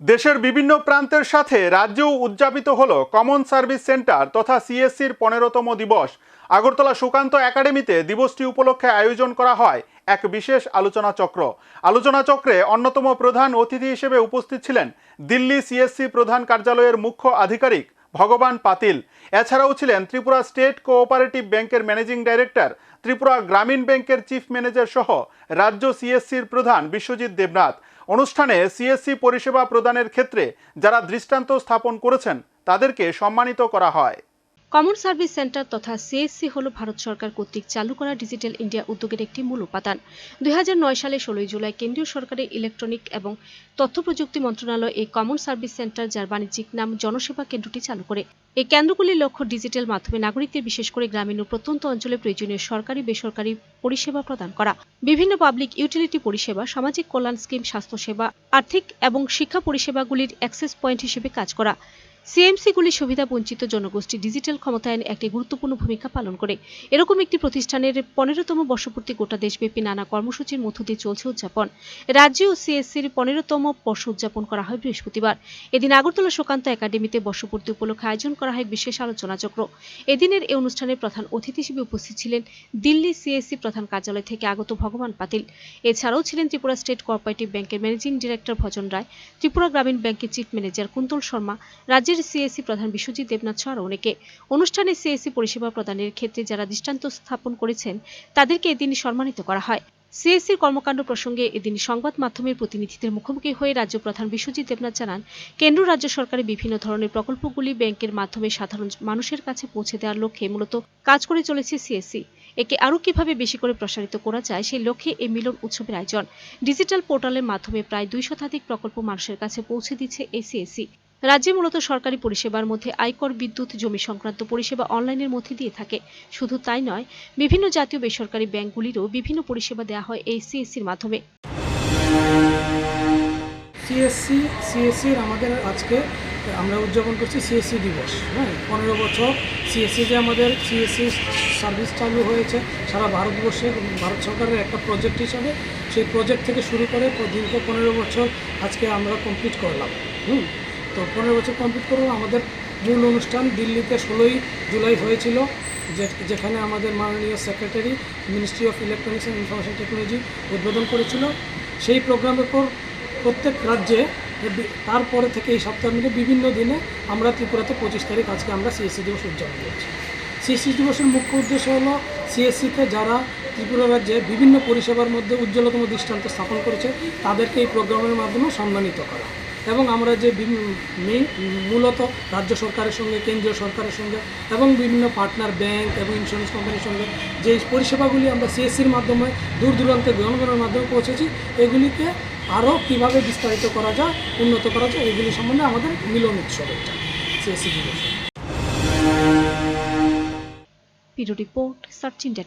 দেশের বিভিন্ন প্রান্তের সাথে রাজ্যেও উদযাপিত হল কমন সার্ভিস সেন্টার তথা সিএসসির পনেরোতম দিবস। আগরতলা সুকান্ত একাডেমিতে দিবসটি উপলক্ষে আয়োজন করা হয় এক বিশেষ আলোচনা চক্র। আলোচনা চক্রে অন্যতম প্রধান অতিথি হিসেবে উপস্থিত ছিলেন দিল্লি সিএসসি প্রধান কার্যালয়ের মুখ্য আধিকারিক ভগবান পাতিল। এছাড়াও ছিলেন ত্রিপুরা স্টেট কোঅপারেটিভ ব্যাংকের ম্যানেজিং ডাইরেক্টর, ত্রিপুরা গ্রামীণ ব্যাংকের চিফ ম্যানেজার সহ রাজ্য সিএসসির প্রধান বিশ্বজিৎ দেবনাথ। অনুষ্ঠানে সিএসসি পরিষেবা প্রদানের ক্ষেত্রে যারা দৃষ্টান্ত স্থাপন করেছেন, তাদেরকে সম্মানিত করা হয়। কমন সার্ভিস সেন্টার তথা সিএসসি হল ভারত সরকার কর্তৃক চালু করা ডিজিটাল ইন্ডিয়া উদ্যোগের একটি মূল উপাদান। দুই সালে ষোলোই জুলাই কেন্দ্রীয় সরকারের ইলেকট্রনিক এবং তথ্য প্রযুক্তি মন্ত্রণালয় এই কমন সার্ভিস সেন্টার, যার বাণিজ্যিক নাম জনসেবা কেন্দ্রটি চালু করে। এই কেন্দ্রগুলির লক্ষ্য ডিজিটাল মাধ্যমে নাগরিকদের বিশেষ করে গ্রামীণ ও প্রত্যন্ত অঞ্চলে প্রয়োজনীয় সরকারি, বেসরকারি পরিষেবা প্রদান করা। বিভিন্ন পাবলিক ইউটিলিটি পরিষেবা, সামাজিক কল্যাণ স্কিম, স্বাস্থ্যসেবা, আর্থিক এবং শিক্ষা পরিষেবাগুলির অ্যাক্সেস পয়েন্ট হিসেবে কাজ করা। সিএমসিগুলি সুবিধা বঞ্চিত জনগোষ্ঠী ডিজিটাল ক্ষমতায়নে একটি গুরুত্বপূর্ণ ভূমিকা পালন করে। এরকম একটি প্রতিষ্ঠানের পনেরোতম বর্ষপূর্তি গোটা দেশব্যাপী নানা কর্মসূচির মধ্য দিয়ে চলছে উদযাপন। রাজ্য ও সিএসসির পনেরোতম বর্ষ উদযাপন করা হয় বৃহস্পতিবার। এদিন আগরতলা সুকান্ত একাডেমিতে বর্ষপূর্তি উপলক্ষে আয়োজন করা হয় বিশেষ আলোচনা চক্র। এদিনের এই অনুষ্ঠানের প্রধান অতিথি হিসেবে উপস্থিত ছিলেন দিল্লি সিএসসি প্রধান কার্যালয় থেকে আগত ভগবান পাতিল। এছাড়াও ছিলেন ত্রিপুরা স্টেট কোঅপারেটিভ ব্যাংকের ম্যানেজিং ডিরেক্টর ভজন রায়, ত্রিপুরা গ্রামীণ ব্যাংকের চিফ ম্যানেজার কুন্তল শর্মা, রাজ্যের সিএসসি প্রধান বিশ্বজিৎ দেবনাথ সহ অনেকে। অনুষ্ঠানে সিএসসি পরিষেবা প্রদানের ক্ষেত্রে যারা দৃষ্টান্ত স্থাপন করেছেন, তাদেরকে এদিন সম্মানিত করা হয়। সিএসসির কর্মকাণ্ড প্রসঙ্গে এদিন সংবাদ মাধ্যমের প্রতিনিধিদের মুখোমুখি হয়ে রাজ্য প্রধান বিশ্বজিৎ দেবনাথ জানান, কেন্দ্র রাজ্য সরকারের বিভিন্ন ধরনের প্রকল্পগুলি ব্যাংকের মাধ্যমে সাধারণ মানুষের কাছে পৌঁছে দেওয়ার লক্ষ্যে মূলত কাজ করে চলেছে সিএসসি। একে আরও কীভাবে বেশি করে প্রসারিত করা যায়, সেই লক্ষ্যে এই মিলন উৎসবের আয়োজন। ডিজিটাল পোর্টালের মাধ্যমে প্রায় দুই শতাধিক প্রকল্প মানুষের কাছে পৌঁছে দিচ্ছে এই সিএসসি। রাজ্যে মূলত সরকারি পরিষেবার মধ্যে আয়কর বিদ্যুৎ, জমি সংক্রান্ত পরিষেবা অনলাইনের মধ্যে দিয়ে থাকে। শুধু তাই নয়, বিভিন্ন জাতীয় বেসরকারি ব্যাংকগুলিরও বিভিন্ন পরিষেবা দেওয়া হয় এই সিএসসির মাধ্যমে। সিএসসি, সিএসসির আমাদের আজকে আমরা উদযাপন করছি সিএসসি দিবস হ্যাঁ? পনেরো বছর সিএসসি যে আমাদের সিএসসি সার্ভিস চালু হয়েছে, সারা ভারতবর্ষে ভারত সরকারের একটা প্রজেক্ট হিসাবে, সেই প্রজেক্ট থেকে শুরু করে দীর্ঘ পনেরো বছর আজকে আমরা কমপ্লিট করলাম, হুম? তো পনেরো বছর কমপ্লিট করলাম আমাদের মূল অনুষ্ঠান দিল্লিতে ষোলোই জুলাই হয়েছিল যেখানে আমাদের মাননীয় secretary ministry of electronics and information technology উদ্বোধন করেছিল। সেই প্রোগ্রামের পর প্রত্যেক রাজ্যে তারপরে থেকে এই সপ্তাহ মিলে বিভিন্ন দিনে আমরা ত্রিপুরাতে পঁচিশ তারিখ আজকে আমরা সিএসসি দিবস উদযাপন করছি। সিএসসি দিবসের মুখ্য উদ্দেশ্য হলো সিএসসিতে যারা ত্রিপুরা রাজ্যে বিভিন্ন পরিষেবার মধ্যে উজ্জ্বলতম দৃষ্টান্ত স্থাপন করেছে, তাদেরকে এই প্রোগ্রামের মাধ্যমে সম্মানিত করা। এবং আমরা যে মূলত রাজ্য সরকারের সঙ্গে, কেন্দ্রীয় সরকারের সঙ্গে এবং বিভিন্ন পার্টনার ব্যাংক এবং ইন্স্যুরেন্স কোম্পানির সঙ্গে যে পরিষেবাগুলি আমরা সিএসসির মাধ্যমে দূর দূরান্তে জনগণের মাধ্যমে পৌঁছেছি, এগুলিকে আরও কীভাবে বিস্তারিত করা যায়, উন্নত করা যায়, এগুলি সম্বন্ধে আমাদের মিলন উৎসব এটা সিএসসি দিবস। Report search India